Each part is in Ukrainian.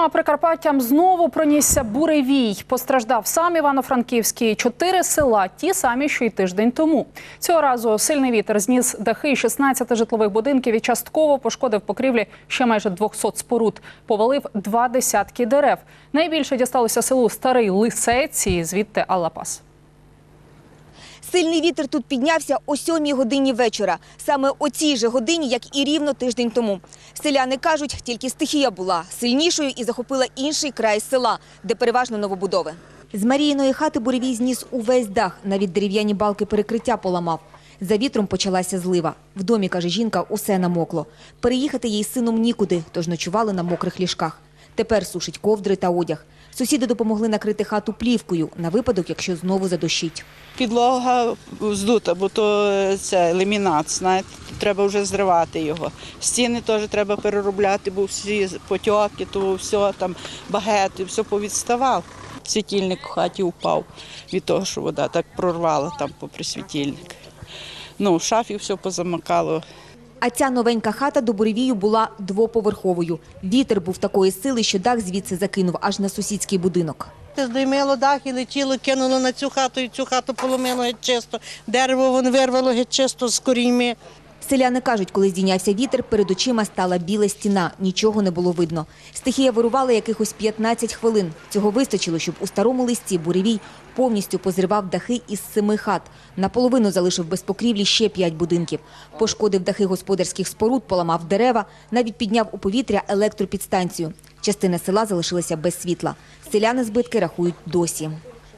а Прикарпаттям знову пронісся буревій. Постраждав сам Івано-Франківський. Чотири села, ті самі, що й тиждень тому. Цього разу сильний вітер зніс дахи 16 житлових будинків і частково пошкодив покрівлі ще майже 200 споруд. Повалив два десятки дерев. Найбільше дісталося селу Старий Лисець звідти Аллапас. Сильний вітер тут піднявся о сьомій годині вечора. Саме о цій же годині, як і рівно тиждень тому. Селяни кажуть, тільки стихія була сильнішою і захопила інший край села, де переважно новобудови. З Маріїної хати буревій зніс увесь дах, навіть дерев'яні балки перекриття поламав. За вітром почалася злива. В домі, каже жінка, усе намокло. Переїхати їй з сином нікуди, тож ночували на мокрих ліжках. Тепер сушить ковдри та одяг. Сусіди допомогли накрити хату плівкою на випадок, якщо знову задощить. Підлога здута, бо то е, це ламінат, знаєте, треба вже зривати його. Стіни теж треба переробляти, бо всі потьоки, то все там багети, все повідставав. Світильник в хаті впав від того, що вода так прорвала там попри світильник. Ну, в шафі все позамикало. А ця новенька хата до буревію була двоповерховою. Вітер був такої сили, що дах звідси закинув аж на сусідський будинок. Здоймило дах і летіло, кинуло на цю хату, і цю хату поломило геть чисто. Дерево вон вирвало геть чисто з коріньми. Селяни кажуть, коли здійнявся вітер, перед очима стала біла стіна, нічого не було видно. Стихія вирувала якихось 15 хвилин. Цього вистачило, щоб у старому листі буревій повністю позривав дахи із семи хат. Наполовину залишив без покрівлі ще п'ять будинків. Пошкодив дахи господарських споруд, поламав дерева, навіть підняв у повітря електропідстанцію. Частина села залишилася без світла. Селяни збитки рахують досі.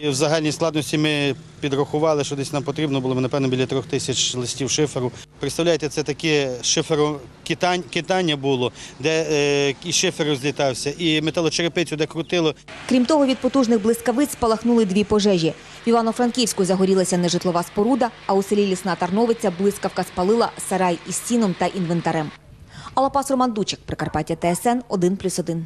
І в загальній складності ми підрахували, що десь нам потрібно було, напевно, біля трьох тисяч листів шиферу. Представляєте, це таке шиферокитання було, де е, і шифер злітався, і металочерепицю, де крутило. Крім того, від потужних блискавиць спалахнули дві пожежі. В Івано-Франківську загорілася нежитлова споруда, а у селі Лісна Тарновиця блискавка спалила сарай із сіном та інвентарем. Алапас Роман Дучик, Прикарпаття ТСН 1+,1.